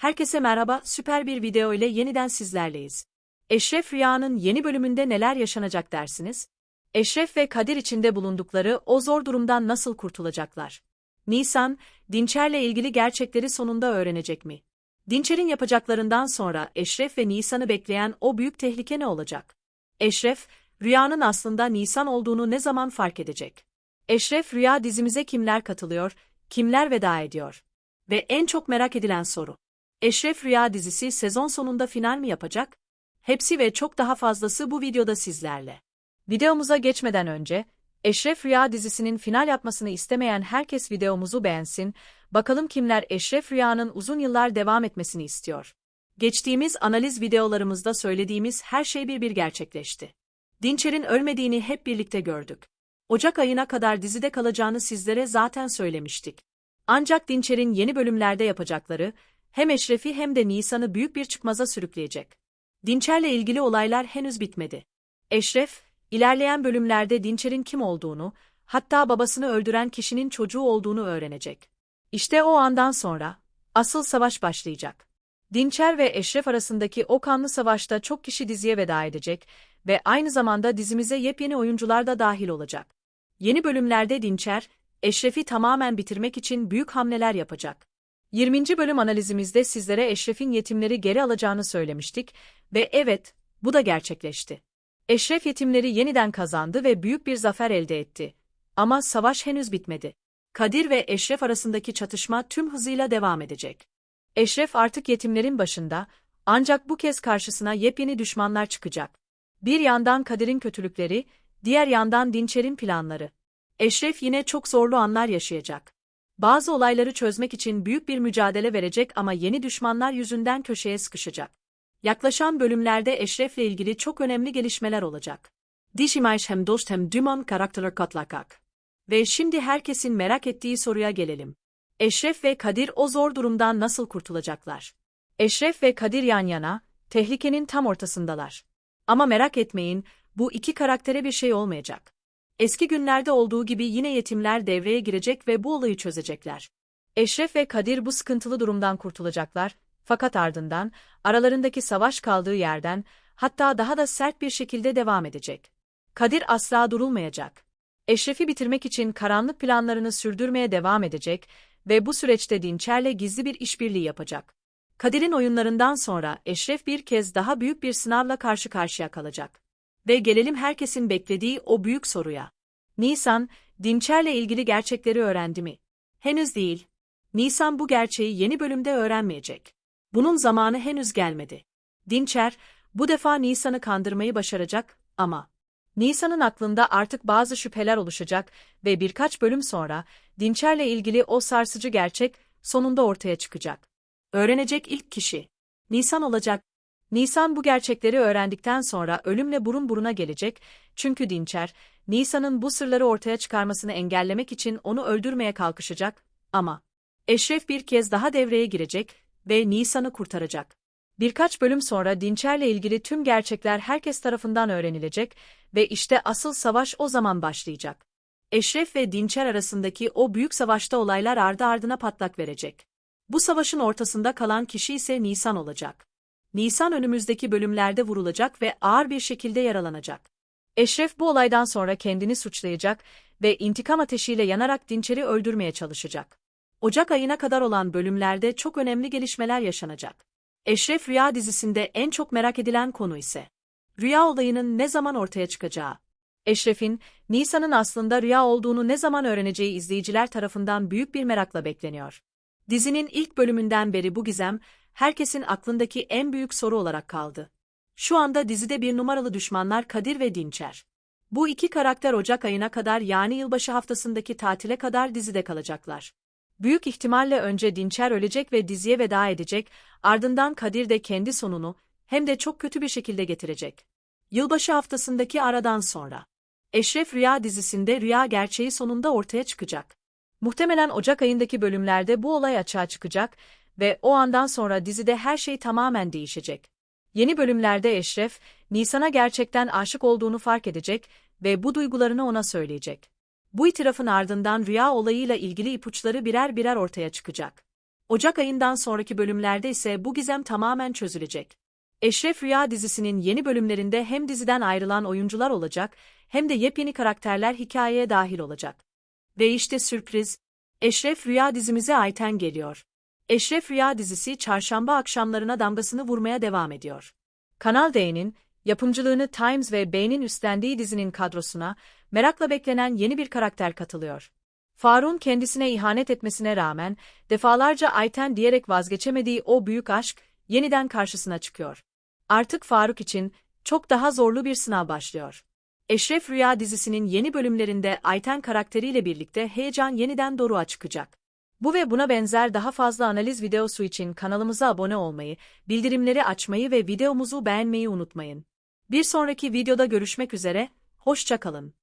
Herkese merhaba, süper bir video ile yeniden sizlerleyiz. Eşref Rüya'nın yeni bölümünde neler yaşanacak dersiniz? Eşref ve Kadir içinde bulundukları o zor durumdan nasıl kurtulacaklar? Nisan, Dinçer'le ilgili gerçekleri sonunda öğrenecek mi? Dinçer'in yapacaklarından sonra Eşref ve Nisan'ı bekleyen o büyük tehlike ne olacak? Eşref, Rüya'nın aslında Nisan olduğunu ne zaman fark edecek? Eşref Rüya dizimize kimler katılıyor, kimler veda ediyor? Ve en çok merak edilen soru. Eşref Rüya dizisi sezon sonunda final mi yapacak? Hepsi ve çok daha fazlası bu videoda sizlerle. Videomuza geçmeden önce, Eşref Rüya dizisinin final yapmasını istemeyen herkes videomuzu beğensin, bakalım kimler Eşref Rüya'nın uzun yıllar devam etmesini istiyor. Geçtiğimiz analiz videolarımızda söylediğimiz her şey bir bir gerçekleşti. Dinçer'in ölmediğini hep birlikte gördük. Ocak ayına kadar dizide kalacağını sizlere zaten söylemiştik. Ancak Dinçer'in yeni bölümlerde yapacakları, hem Eşref'i hem de Nisan'ı büyük bir çıkmaza sürükleyecek. Dinçer'le ilgili olaylar henüz bitmedi. Eşref, ilerleyen bölümlerde Dinçer'in kim olduğunu, hatta babasını öldüren kişinin çocuğu olduğunu öğrenecek. İşte o andan sonra, asıl savaş başlayacak. Dinçer ve Eşref arasındaki o kanlı savaşta çok kişi diziye veda edecek ve aynı zamanda dizimize yepyeni oyuncular da dahil olacak. Yeni bölümlerde Dinçer, Eşref'i tamamen bitirmek için büyük hamleler yapacak. 20. bölüm analizimizde sizlere Eşref'in yetimleri geri alacağını söylemiştik ve evet, bu da gerçekleşti. Eşref yetimleri yeniden kazandı ve büyük bir zafer elde etti. Ama savaş henüz bitmedi. Kadir ve Eşref arasındaki çatışma tüm hızıyla devam edecek. Eşref artık yetimlerin başında, ancak bu kez karşısına yepyeni düşmanlar çıkacak. Bir yandan Kadir'in kötülükleri, diğer yandan Dinçer'in planları. Eşref yine çok zorlu anlar yaşayacak. Bazı olayları çözmek için büyük bir mücadele verecek ama yeni düşmanlar yüzünden köşeye sıkışacak. Yaklaşan bölümlerde Eşref'le ilgili çok önemli gelişmeler olacak. Dişimayş hem dost hem dümon karakterler katlakak. Ve şimdi herkesin merak ettiği soruya gelelim. Eşref ve Kadir o zor durumdan nasıl kurtulacaklar? Eşref ve Kadir yan yana, tehlikenin tam ortasındalar. Ama merak etmeyin, bu iki karaktere bir şey olmayacak. Eski günlerde olduğu gibi yine yetimler devreye girecek ve bu olayı çözecekler. Eşref ve Kadir bu sıkıntılı durumdan kurtulacaklar, fakat ardından, aralarındaki savaş kaldığı yerden, hatta daha da sert bir şekilde devam edecek. Kadir asla durulmayacak. Eşref'i bitirmek için karanlık planlarını sürdürmeye devam edecek ve bu süreçte Dinçer'le gizli bir işbirliği yapacak. Kadir'in oyunlarından sonra Eşref bir kez daha büyük bir sınavla karşı karşıya kalacak. Ve gelelim herkesin beklediği o büyük soruya. Nisan, Dinçer'le ilgili gerçekleri öğrendi mi? Henüz değil. Nisan bu gerçeği yeni bölümde öğrenmeyecek. Bunun zamanı henüz gelmedi. Dinçer, bu defa Nisan'ı kandırmayı başaracak ama Nisan'ın aklında artık bazı şüpheler oluşacak ve birkaç bölüm sonra Dinçer'le ilgili o sarsıcı gerçek sonunda ortaya çıkacak. Öğrenecek ilk kişi Nisan olacak. Nisan bu gerçekleri öğrendikten sonra ölümle burun buruna gelecek çünkü Dinçer, Nisan'ın bu sırları ortaya çıkarmasını engellemek için onu öldürmeye kalkışacak ama Eşref bir kez daha devreye girecek ve Nisan'ı kurtaracak. Birkaç bölüm sonra Dinçer'le ilgili tüm gerçekler herkes tarafından öğrenilecek ve işte asıl savaş o zaman başlayacak. Eşref ve Dinçer arasındaki o büyük savaşta olaylar ardı ardına patlak verecek. Bu savaşın ortasında kalan kişi ise Nisan olacak. Nisan önümüzdeki bölümlerde vurulacak ve ağır bir şekilde yaralanacak. Eşref bu olaydan sonra kendini suçlayacak ve intikam ateşiyle yanarak Dinçer'i öldürmeye çalışacak. Ocak ayına kadar olan bölümlerde çok önemli gelişmeler yaşanacak. Eşref Rüya dizisinde en çok merak edilen konu ise rüya olayının ne zaman ortaya çıkacağı. Eşref'in, Nisan'ın aslında rüya olduğunu ne zaman öğreneceği izleyiciler tarafından büyük bir merakla bekleniyor. Dizinin ilk bölümünden beri bu gizem, herkesin aklındaki en büyük soru olarak kaldı. Şu anda dizide bir numaralı düşmanlar Kadir ve Dinçer. Bu iki karakter Ocak ayına kadar yani yılbaşı haftasındaki tatile kadar dizide kalacaklar. Büyük ihtimalle önce Dinçer ölecek ve diziye veda edecek, ardından Kadir de kendi sonunu, hem de çok kötü bir şekilde getirecek. Yılbaşı haftasındaki aradan sonra. Eşref Rüya dizisinde rüya gerçeği sonunda ortaya çıkacak. Muhtemelen Ocak ayındaki bölümlerde bu olay açığa çıkacak ve o andan sonra dizide her şey tamamen değişecek. Yeni bölümlerde Eşref, Nisan'a gerçekten aşık olduğunu fark edecek ve bu duygularını ona söyleyecek. Bu itirafın ardından rüya olayıyla ilgili ipuçları birer birer ortaya çıkacak. Ocak ayından sonraki bölümlerde ise bu gizem tamamen çözülecek. Eşref Rüya dizisinin yeni bölümlerinde hem diziden ayrılan oyuncular olacak, hem de yepyeni karakterler hikayeye dahil olacak. Ve işte sürpriz, Eşref Rüya dizimize Ayten geliyor. Eşref Rüya dizisi çarşamba akşamlarına damgasını vurmaya devam ediyor. Kanal D'nin, yapımcılığını Times ve B'nin üstlendiği dizinin kadrosuna, merakla beklenen yeni bir karakter katılıyor. Faruk'un kendisine ihanet etmesine rağmen, defalarca Ayten diyerek vazgeçemediği o büyük aşk, yeniden karşısına çıkıyor. Artık Faruk için, çok daha zorlu bir sınav başlıyor. Eşref Rüya dizisinin yeni bölümlerinde Ayten karakteriyle birlikte heyecan yeniden doruğa çıkacak. Bu ve buna benzer daha fazla analiz videosu için kanalımıza abone olmayı, bildirimleri açmayı ve videomuzu beğenmeyi unutmayın. Bir sonraki videoda görüşmek üzere, hoşça kalın.